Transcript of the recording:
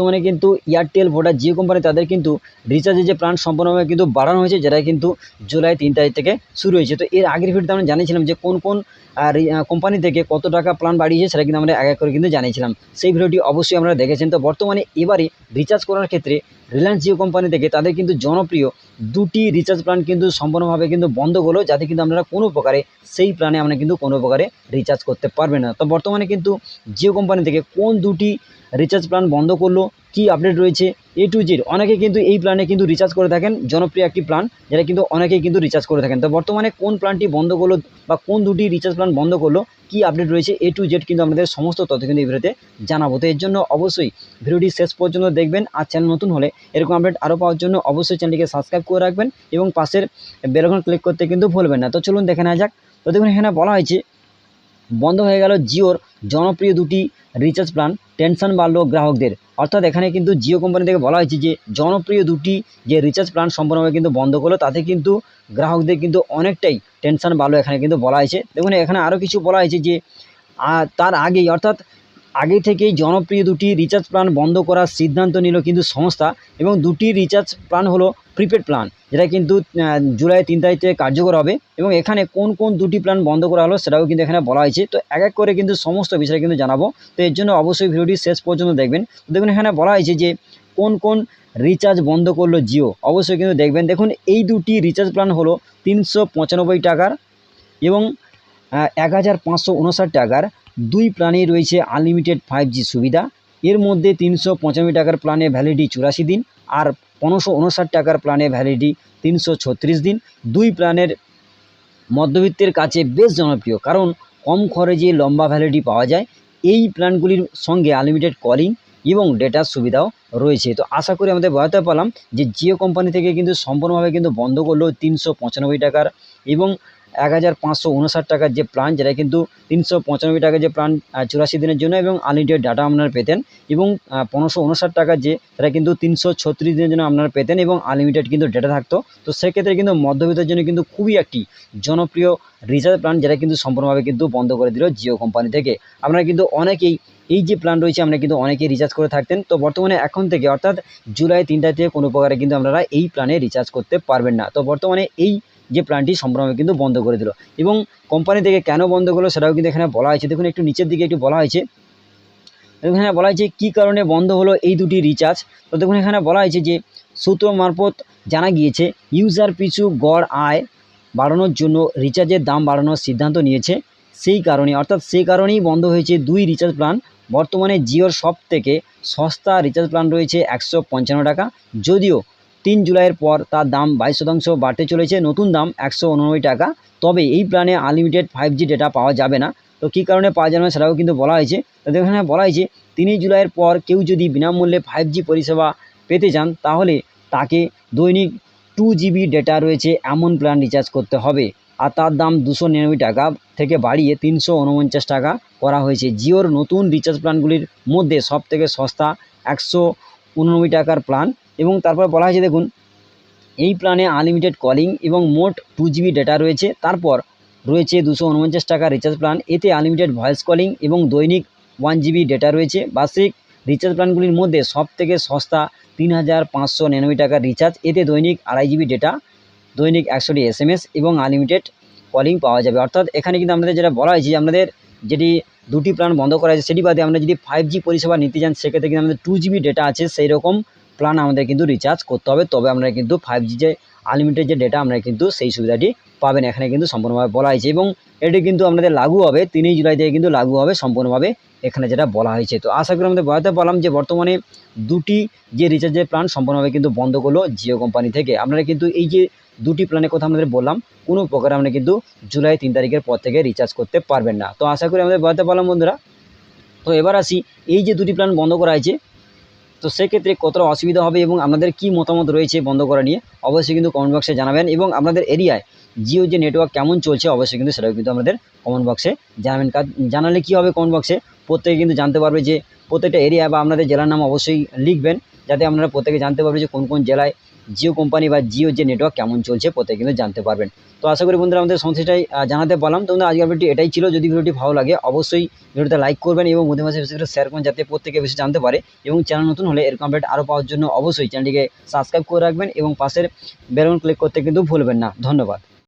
বর্তমানে কিন্তু Airtel Voda Jio company তাদের কিন্তু রিচার্জের যে প্ল্যান সম্পূর্ণভাবে কিন্তু বাড়ানো হয়েছে যেটা কিন্তু জুলাই তিন তারিখ থেকে শুরু হয়েছে। তো এর আগের ভিডিওতে আমরা জানিয়েছিলাম যে কোন কোন কোম্পানি থেকে কত টাকা প্ল্যান বাড়িয়েছে, সেটা কিন্তু আমরা এক এক করে কিন্তু জানিয়েছিলাম। সেই ভিডিওটি অবশ্যই আমরা দেখেছেন। তো বর্তমানে এবারে রিচার্জ করার ক্ষেত্রে রিলায়েন্স জিও কোম্পানি থেকে তাদের কিন্তু জনপ্রিয় দুটি রিচার্জ প্ল্যান কিন্তু সম্পূর্ণভাবে কিন্তু বন্ধ করল যাতে কিন্তু আপনারা কোনো প্রকারে সেই প্ল্যানে আমরা কিন্তু কোনো প্রকারে রিচার্জ করতে পারবেন না। তো বর্তমানে কিন্তু জিও কোম্পানি থেকে কোন দুটি রিচার্জ প্ল্যান বন্ধ করল, কি আপডেট রয়েছে এ টু জেড অনেকে কিন্তু এই প্ল্যানে কিন্তু রিচার্জ করে থাকেন, জনপ্রিয় একটি প্ল্যান যেটা কিন্তু অনেকেই কিন্তু রিচার্জ করে থাকেন। তো বর্তমানে কোন প্ল্যানটি বন্ধ করল বা কোন দুটি রিচার্জ প্ল্যান বন্ধ করল, কী আপডেট রয়েছে এ টু জেড কিন্তু আমাদের সমস্ত তথ্য কিন্তু এই ভিডিওতে জানাব। তো এর জন্য অবশ্যই ভিডিওটি শেষ পর্যন্ত দেখবেন আর চ্যানেল নতুন হলে এরকম আপডেট আরও পাওয়ার জন্য অবশ্যই চ্যানেলটিকে সাবস্ক্রাইব করে রাখবেন এবং পাশের বেলকন ক্লিক করতে কিন্তু ভুলবেন না। তো চলুন দেখে নেওয়া যাক। তো দেখুন, এখানে বলা হয়েছে বন্ধ হয়ে গেল জিওর জনপ্রিয় দুটি রিচার্জ প্ল্যান। টেনশন বাড়লো গ্রাহকদের। অর্থাৎ এখানে কিন্তু জিও কোম্পানি থেকে বলা হয়েছে যে, জনপ্রিয় দুটি যে রিচার্জ প্ল্যান সম্পূর্ণভাবে কিন্তু বন্ধ করল, তাতে কিন্তু গ্রাহকদের কিন্তু অনেকটাই টেনশন বাড়লো এখানে কিন্তু বলা হয়েছে। দেখুন, এখানে আরও কিছু বলা হয়েছে যে তার আগেই, অর্থাৎ আগে থেকেই জনপ্রিয় দুটি রিচার্জ প্ল্যান বন্ধ করার সিদ্ধান্ত নিল কিন্তু সংস্থা এবং দুটি রিচার্জ প্ল্যান হলো প্রিপেড প্ল্যান যেটা কিন্তু জুলাই তিন তারিখ থেকে কার্যকর হবে এবং এখানে কোন কোন দুটি প্ল্যান বন্ধ করা হলো সেটাও কিন্তু এখানে বলা হয়েছে। তো এক এক করে কিন্তু সমস্ত বিষয় কিন্তু জানাব। তো এর জন্য অবশ্যই ভিডিওটি শেষ পর্যন্ত দেখবেন। দেখুন, এখানে বলা হয়েছে যে কোন কোন রিচার্জ বন্ধ করল জিও, অবশ্যই কিন্তু দেখবেন। দেখুন, এই দুটি রিচার্জ প্ল্যান হলো তিনশো পঁচানব্বই টাকার এবং এক হাজার পাঁচশো উনষাট টাকার দুই প্ল্যানেই রয়েছে আনলিমিটেড ফাইভ জি সুবিধা। এর মধ্যে তিনশো পঁচানব্বই টাকার প্ল্যানে ভ্যালিডিটি চুরাশি দিন আর পনেরোশো উনষাট টাকার প্ল্যানে ভ্যালিডিটি তিনশো ছত্রিশ দিন। দুই প্ল্যানের মধ্যবিত্তের কাছে বেশ জনপ্রিয়, কারণ কম খরচে লম্বা ভ্যালিডিটি পাওয়া যায়। এই প্ল্যানগুলির সঙ্গে আনলিমিটেড কলিং এবং ডেটার সুবিধাও রয়েছে। তো আশা করি আমাদের বোঝাতে পারলাম যে জিও কোম্পানি থেকে কিন্তু সম্পূর্ণভাবে কিন্তু বন্ধ করল তিনশো পঁচানব্বই টাকার এবং এক হাজার পাঁচশো উনষাট টাকার যে প্ল্যান যেটা কিন্তু তিনশো পঁচানব্বই টাকার যে প্ল্যান চুরাশি দিনের জন্য এবং আনলিমিটেড ডাটা আপনারা পেতেন এবং পনেরোশো উনষাট টাকার যে, সেটা কিন্তু তিনশো ছত্রিশ দিনের জন্য আপনারা পেতেন এবং আনলিমিটেড কিন্তু ডেটা থাকতো। তো সেক্ষেত্রে কিন্তু মধ্যবিত্তের জন্য কিন্তু খুবই একটি জনপ্রিয় রিচার্জ প্ল্যান যেটা কিন্তু সম্পূর্ণভাবে কিন্তু বন্ধ করে দিল জিও কোম্পানি থেকে। আপনারা কিন্তু অনেকেই এই যে প্ল্যান রয়েছে আমরা কিন্তু অনেকেই রিচার্জ করে থাকতেন। তো বর্তমানে এখন থেকে, অর্থাৎ জুলাই তিন তারিখ থেকে কোনো প্রকারে কিন্তু আপনারা এই প্ল্যানে রিচার্জ করতে পারবেন না। তো বর্তমানে এই যে প্ল্যানটি সম্পূর্ণভাবে কিন্তু বন্ধ করে দিল। এবং কোম্পানি থেকে কেন বন্ধ করল সেটাও কিন্তু এখানে বলা হয়েছে। দেখুন, একটু নিচের দিকে একটু বলা হয়েছে। এখানে বলা হয়েছে কী কারণে বন্ধ হলো এই দুটি রিচার্জ তো দেখুন, এখানে বলা হয়েছে যে সূত্র মারফত জানা গিয়েছে ইউজার পিছু গড় আয় বাড়ানোর জন্য রিচার্জের দাম বাড়ানোর সিদ্ধান্ত নিয়েছে। সেই কারণে অর্থাৎ সেই কারণেই বন্ধ হয়েছে দুই রিচার্জ প্ল্যান বর্তমানে জিওর সব থেকে সস্তা রিচার্জ প্ল্যান রয়েছে একশো পঞ্চান্ন টাকা। যদিও তিন জুলাইয়ের পর তার দাম বাইশ শতাংশ বাড়তে চলেছে, নতুন দাম একশো উননব্বই টাকা। তবে এই প্ল্যানে আনলিমিটেড ফাইভ জি ডেটা পাওয়া যাবে না। তো কী কারণে পাওয়া যাবে না সেটাও কিন্তু বলা হয়েছে। তো এখানে বলা হয়েছে, তিনই জুলাইয়ের পর কেউ যদি বিনামূল্যে ফাইভ জি পরিষেবা পেতে চান, তাহলে তাকে দৈনিক টু জিবি ডেটা রয়েছে এমন প্ল্যান রিচার্জ করতে হবে। আর তার দাম দুশো নিরানব্বই টাকা থেকে বাড়িয়ে তিনশো উনপঞ্চাশ টাকা করা হয়েছে। জিওর নতুন রিচার্জ প্ল্যানগুলির মধ্যে সব থেকে সস্তা একশো উননব্বই টাকার প্ল্যান এবং তারপর বলা হয়েছে, দেখুন, এই প্ল্যানে আনলিমিটেড কলিং এবং মোট টু জিবি ডেটা রয়েছে। তারপর রয়েছে দুশো উনপঞ্চাশ টাকা রিচার্জ প্ল্যান এতে আনলিমিটেড ভয়েস কলিং এবং দৈনিক ওয়ান জিবি ডেটা রয়েছে। বার্ষিক রিচার্জ প্ল্যানগুলির মধ্যে সব থেকে সস্তা তিন হাজার পাঁচশো নিরানব্বই টাকার রিচার্জ এতে দৈনিক আড়াই জিবি ডেটা দৈনিক একশোটি এস এম এস এবং আনলিমিটেড কলিং পাওয়া যাবে। অর্থাৎ এখানে কিন্তু আমাদের যেটা বলা হয়েছে আমাদের যেটি দুটি প্ল্যান বন্ধ করা হয়েছে, সেটি বাদে আমরা যদি ফাইভ জি পরিষেবা নিতে চান সেক্ষেত্রে কিন্তু আমাদের টু জিবি ডেটা আছে সেই রকম প্ল্যান আমাদের কিন্তু রিচার্জ করতে হবে। তবে আমরা কিন্তু ফাইভ জি যে আনলিমিটেড যে ডেটা আমরা কিন্তু সেই সুবিধাটি পাবেন। এখানে কিন্তু সম্পূর্ণভাবে বলা হয়েছে এবং এটি কিন্তু আমাদের লাগু হবে। তিনই জুলাই থেকে কিন্তু লাগু হবে সম্পূর্ণভাবে এখানে যেটা বলা হয়েছে। তো আশা করি আমাদের বলাতে পারলাম যে বর্তমানে দুটি যে রিচার্জের প্ল্যান সম্পূর্ণভাবে কিন্তু বন্ধ করল জিও কোম্পানি থেকে। আপনারা কিন্তু এই যে দুটি প্ল্যানের কথা আমাদের বললাম, কোনো প্রকারে আমরা কিন্তু জুলাই তিন তারিখের পর থেকে রিচার্জ করতে পারবেন না। তো আশা করি আমাদের বলাতে পারলাম বন্ধুরা। তো এবার আসি, এই যে দুটি প্ল্যান বন্ধ করা হয়েছে তো সেক্ষেত্রে কতটা অসুবিধা হবে এবং আপনাদের কী মতামত রয়েছে বন্ধ করা নিয়ে, অবশ্যই কিন্তু কমেন্ট বক্সে জানাবেন এবং আপনাদের এরিয়ায় জিও যে নেটওয়ার্ক কেমন চলছে অবশ্যই কিন্তু সেটাও কিন্তু আমাদের কমেন্ট বক্সে জানাবেন। জানালে কী হবে কমেন্ট বক্সে প্রত্যেকে কিন্তু জানতে পারবে যে প্রত্যেকটা এরিয়া বা আপনাদের জেলার নাম অবশ্যই লিখবেন। যাতে আপনারা প্রত্যেকে জানতে পারবেন যে কোন কোন জেলায় জিও কোম্পানি বা জিও যে নেটওয়ার্ক কেমন চলছে, প্রত্যেকে কিন্তু জানতে পারবেন। তো আশা করি বন্ধুরা আমাদের সমস্যাটাই জানাতে পারলাম। তো আজকের ভিডিওটি এটাই ছিল। যদি ভিডিওটি ভালো লাগে, অবশ্যই ভিডিওটা লাইক করবেন এবং মধ্যে মাঝে বেশি করে শেয়ার করবেন যাতে প্রত্যেকে বেশি জানতে পারে এবং চ্যানেল নতুন হলে এরকম আপডেট আরও পাওয়ার জন্য অবশ্যই চ্যানেলটিকে সাবস্ক্রাইব করে রাখবেন এবং পাশের বেলন ক্লিক করতে কিন্তু ভুলবেন না। ধন্যবাদ।